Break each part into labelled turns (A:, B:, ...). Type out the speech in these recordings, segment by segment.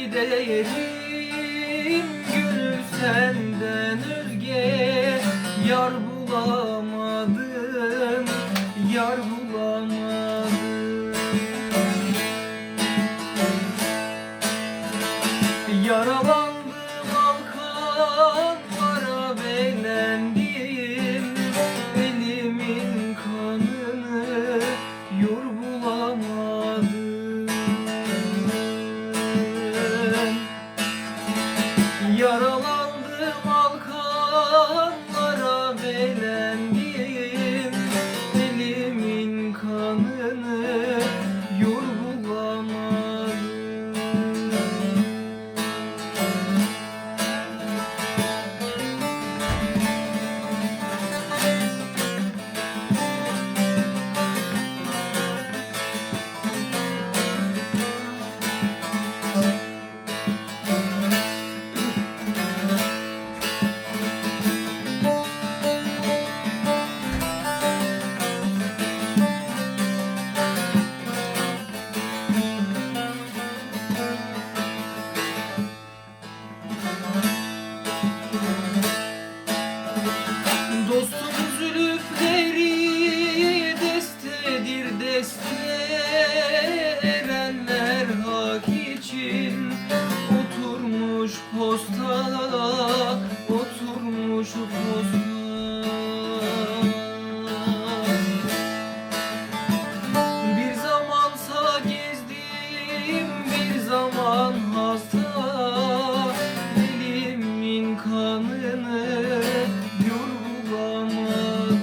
A: gidelim Gönül senden özge. Yar bulamadım Yar bulamadım zaman hasta Elimin kanını yorulamadım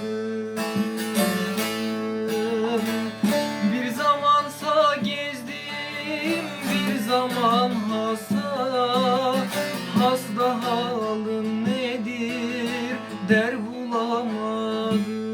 A: Bir zamansa gezdim bir zaman hasta Hasta halin nedir der bulamadım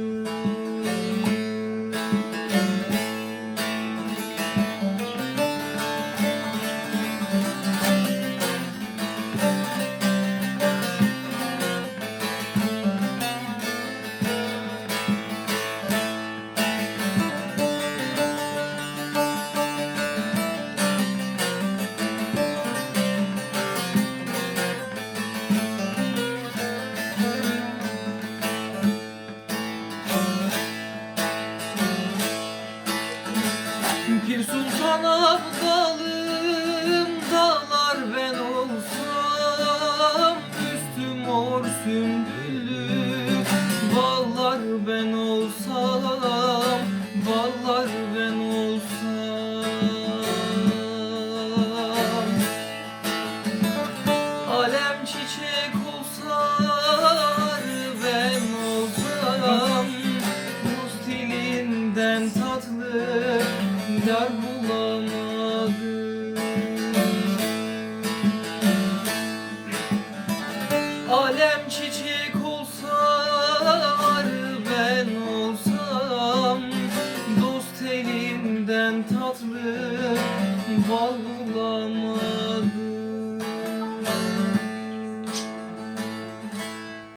A: bağlamadım.